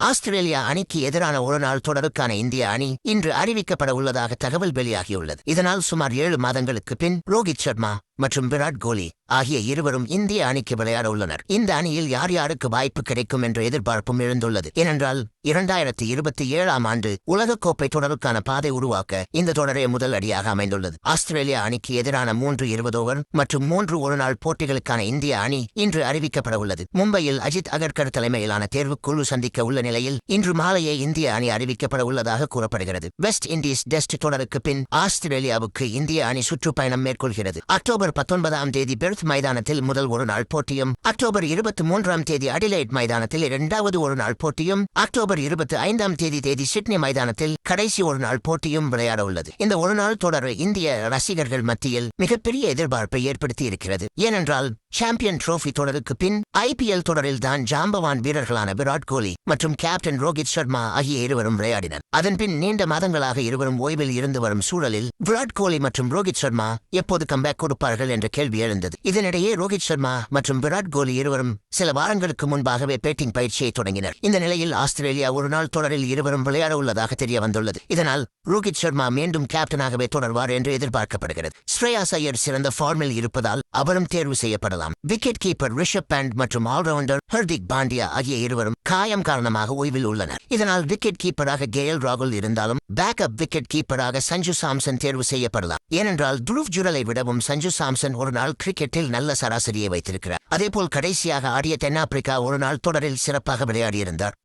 Australia அணிக்கு எதிரான ஒருநாள் தொடருக்கான இந்திய அணி இன்று அறிவிக்கப்பட உள்ளதாக தகவல் வெளியாகியுள்ளது. இதனால் சுமார் ஏழு மாதங்களுக்கு பின் ரோஹித் சர்மா மற்றும் விராட் கோலி ஆகிய இருவரும் இந்திய அணிக்கு விளையாட உள்ளனர். இந்த அணியில் யார் யாருக்கு வாய்ப்பு கிடைக்கும் என்ற எதிர்பார்ப்பும் எழுந்துள்ளது. ஏனென்றால் இரண்டாயிரத்தி இருபத்தி ஏழாம் ஆண்டு உலகக்கோப்பை தொடருக்கான பாதை உருவாக்க இந்த தொடரே முதல் அடியாக அமைந்துள்ளது. ஆஸ்திரேலியா அணிக்கு எதிரான மூன்று இருபது ஓவர் மற்றும் மூன்று ஒருநாள் போட்டிகளுக்கான இந்திய அணி இன்று அறிவிக்கப்பட உள்ளது. மும்பையில் அஜித் அகர்கர் தலைமையிலான தேர்வுக்குழு சந்திக்க உள்ள நிலையில் இன்று மாலையே இந்திய அணி அறிவிக்கப்பட உள்ளதாக கூறப்படுகிறது. வெஸ்ட் இண்டீஸ் டெஸ்ட் தொடருக்கு பின் ஆஸ்திரேலியாவுக்கு இந்திய அணி சுற்றுப்பயணம் மேற்கொள்கிறது. அக்டோபர் பத்தொன்பதாம் தேதி பெர்த் மைதானத்தில் முதல் ஒரு நாள் போட்டியும் அக்டோபர் இருபத்தி மூன்றாம் தேதி அடிலைட் மைதானத்தில் இரண்டாவது ஒரு நாள் போட்டியும் அக்டோபர் இருபத்தி ஐந்தாம் தேதி தேதி சிட்னி மைதானத்தில் கடைசி ஒரு நாள் போட்டியும் விளையாட உள்ளது. இந்த ஒரு நாள் தொடர் இந்திய ரசிகர்கள் மத்தியில் மிகப்பெரிய எதிர்பார்ப்பை ஏற்படுத்தி இருக்கிறது. ஏனென்றால் சாம்பியன் டிரோபி தொடருக்கு பின் ஐபிஎல் தொடரில் தான் ஜாம்பவான் வீரர்களான விராட் கோலி மற்றும் கேப்டன் ரோஹித் சர்மா ஆகிய இருவரும் விளையாடினர். அதன்பின் நீண்ட மாதங்களாக இருவரும் ஓய்வில் இருந்து வரும் சூழலில் விராட் கோலி மற்றும் ரோஹித் சர்மா எப்போது கம்பேக் கொடுப்பார்கள் என்ற கேள்வி எழுந்தது. இதனிடையே ரோஹித் சர்மா மற்றும் விராட் கோலி இருவரும் சில வாரங்களுக்கு முன்பாகவே பேட்டிங் பயிற்சியை தொடங்கினர். இந்த நிலையில் ஆஸ்திரேலியா ஒருநாள் தொடரில் இருவரும் விளையாட உள்ளதாக தெரிய வந்துள்ளது. இதனால் ரோஹித் சர்மா மீண்டும் கேப்டனாகவே தொடர்வார் என்று எதிர்பார்க்கப்படுகிறது. ஸ்ரேயாஸ் ஐயர் சிறந்த ஃபார்மில் இருப்பதால் அவரும் தேர்வு செய்யப்படலாம். விக்கெட் கீப்பர் ரிஷப் பேண்ட் மற்றும் ஆல்ரவுண்டர் ஹர்திக் பாண்டியா ஆகிய இருவரும் காயம் காரணமாக ஓய்வில் உள்ளனர். இதனால் விக்கெட் கீப்பராக கேஎல் ராகுல் இருந்தாலும் பேக்கப் விக்கெட் கீப்பராக சஞ்சு சாம்சன் தேர்வு செய்யப்படலாம். ஏனென்றால் துருவ் ஜுரலை விடவும் சஞ்சு சாம்சன் ஒரு நாள் கிரிக்கெட்டில் நல்ல சராசரியை வைத்திருக்கிறார். அதேபோல் கடைசியாக ஆடிய தென்னாப்பிரிக்கா ஒரு நாள் தொடரில் சிறப்பாக விளையாடியிருந்தார்.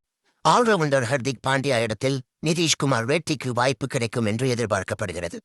ஆல்ரவுண்டர் ஹர்திக் பாண்டியா இடத்தில் நிதிஷ்குமார் ரெட்டிக்கு வாய்ப்பு கிடைக்கும் என்று எதிர்பார்க்கப்படுகிறது.